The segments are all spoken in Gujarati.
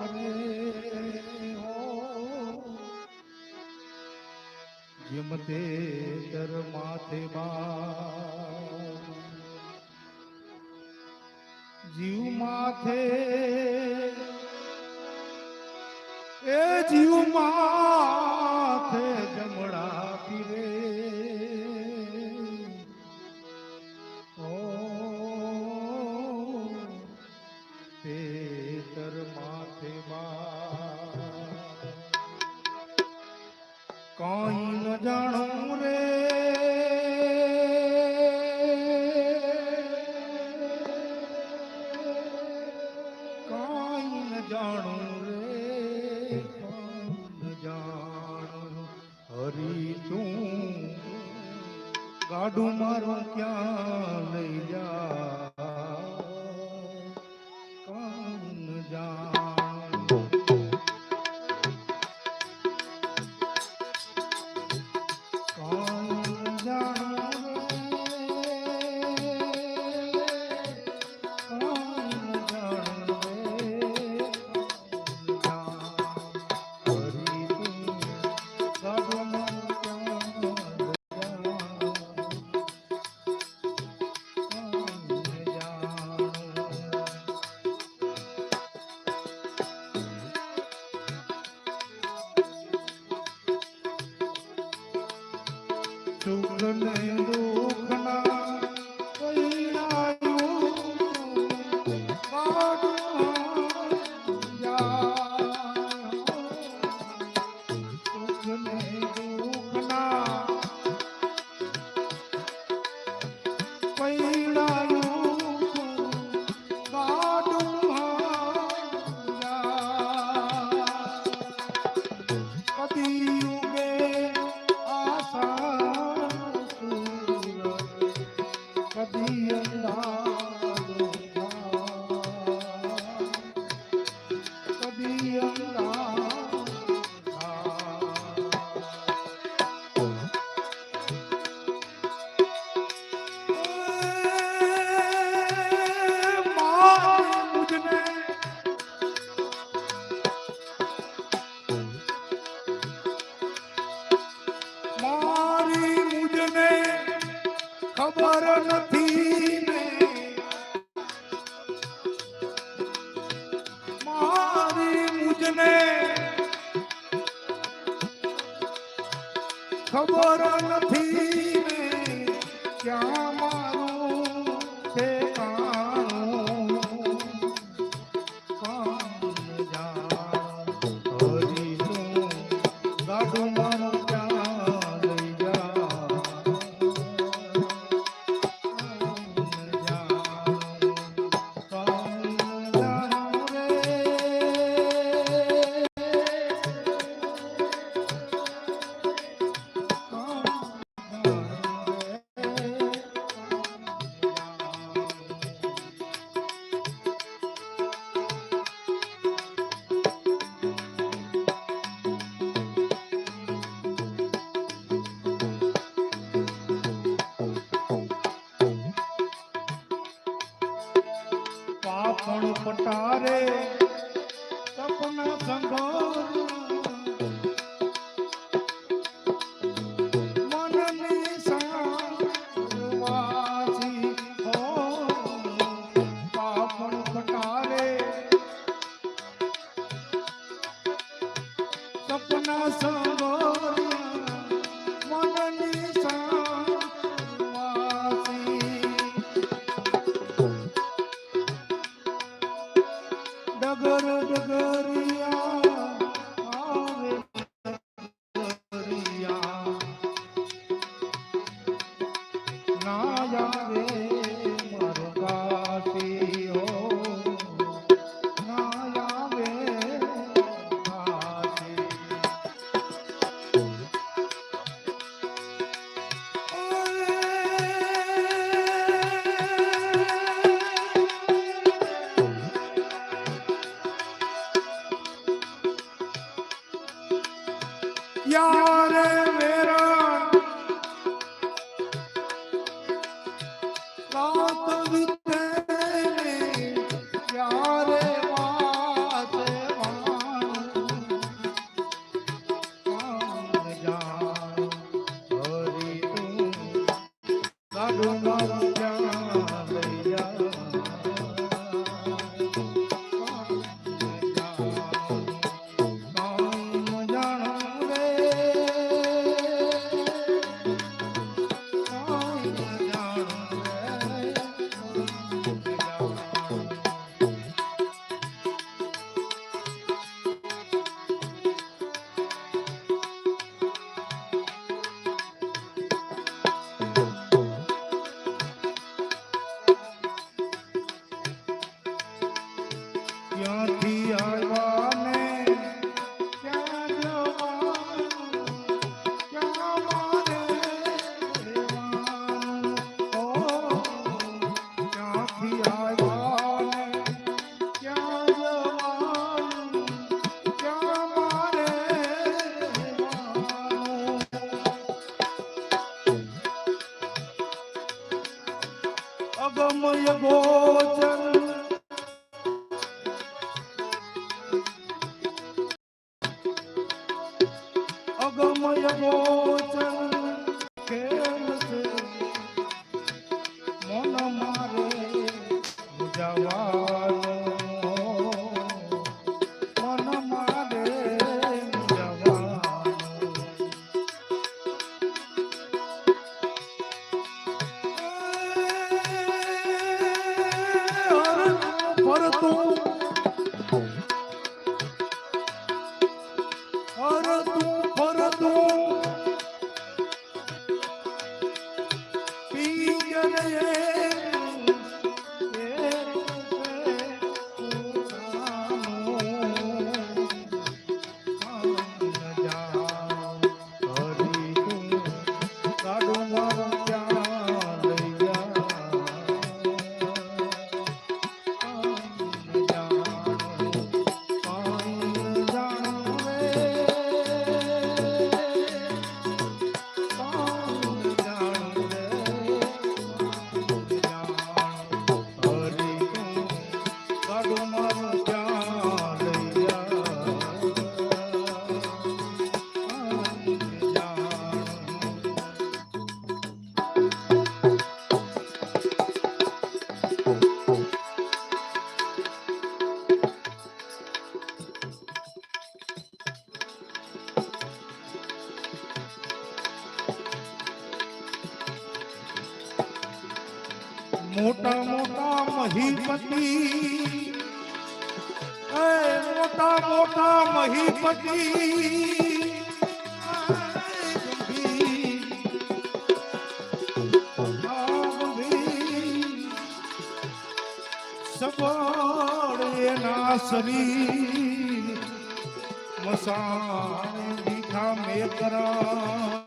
રાખને જેમ તે તર માથે બા. જીવ માથે. એ જીવ મા જાણો ચુગલેલો ખબર નથી. પટારે સપના સંગોરું સપના સંગોરી મનની અગમય મોજ શરીર મસાણ દીખા મે કરા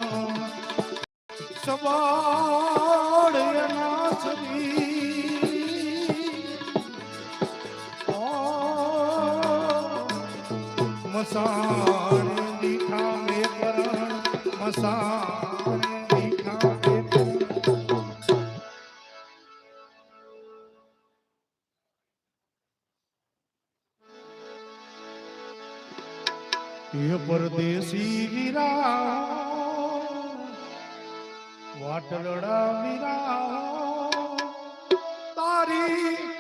સવાળ ના શરીર ઓ મસાણ દીખા મે કરા દેશી વીરા વાટલડા વીરા. તારી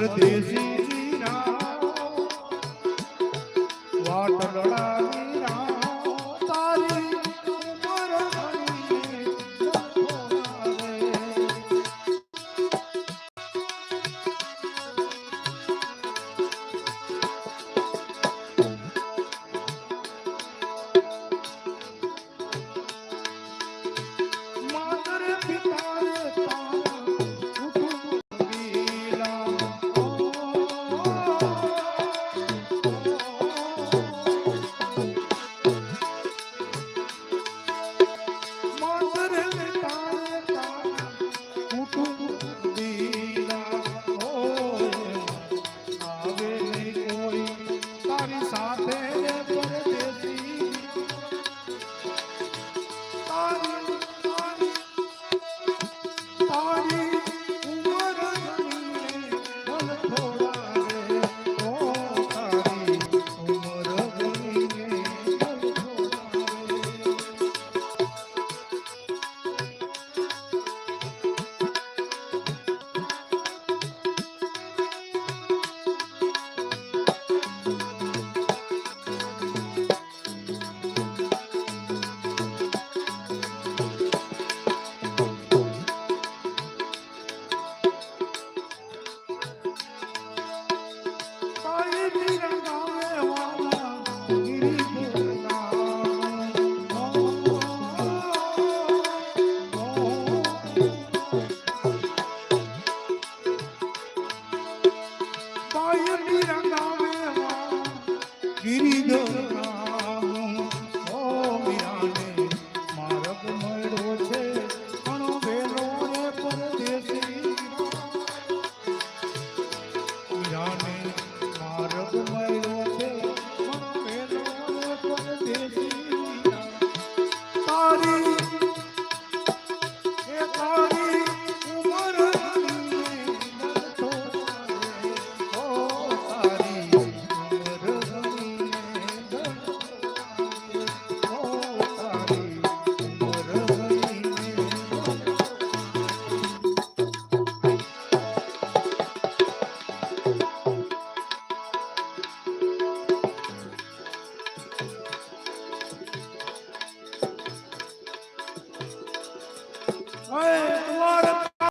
પરદેશી વાટ રણા querido.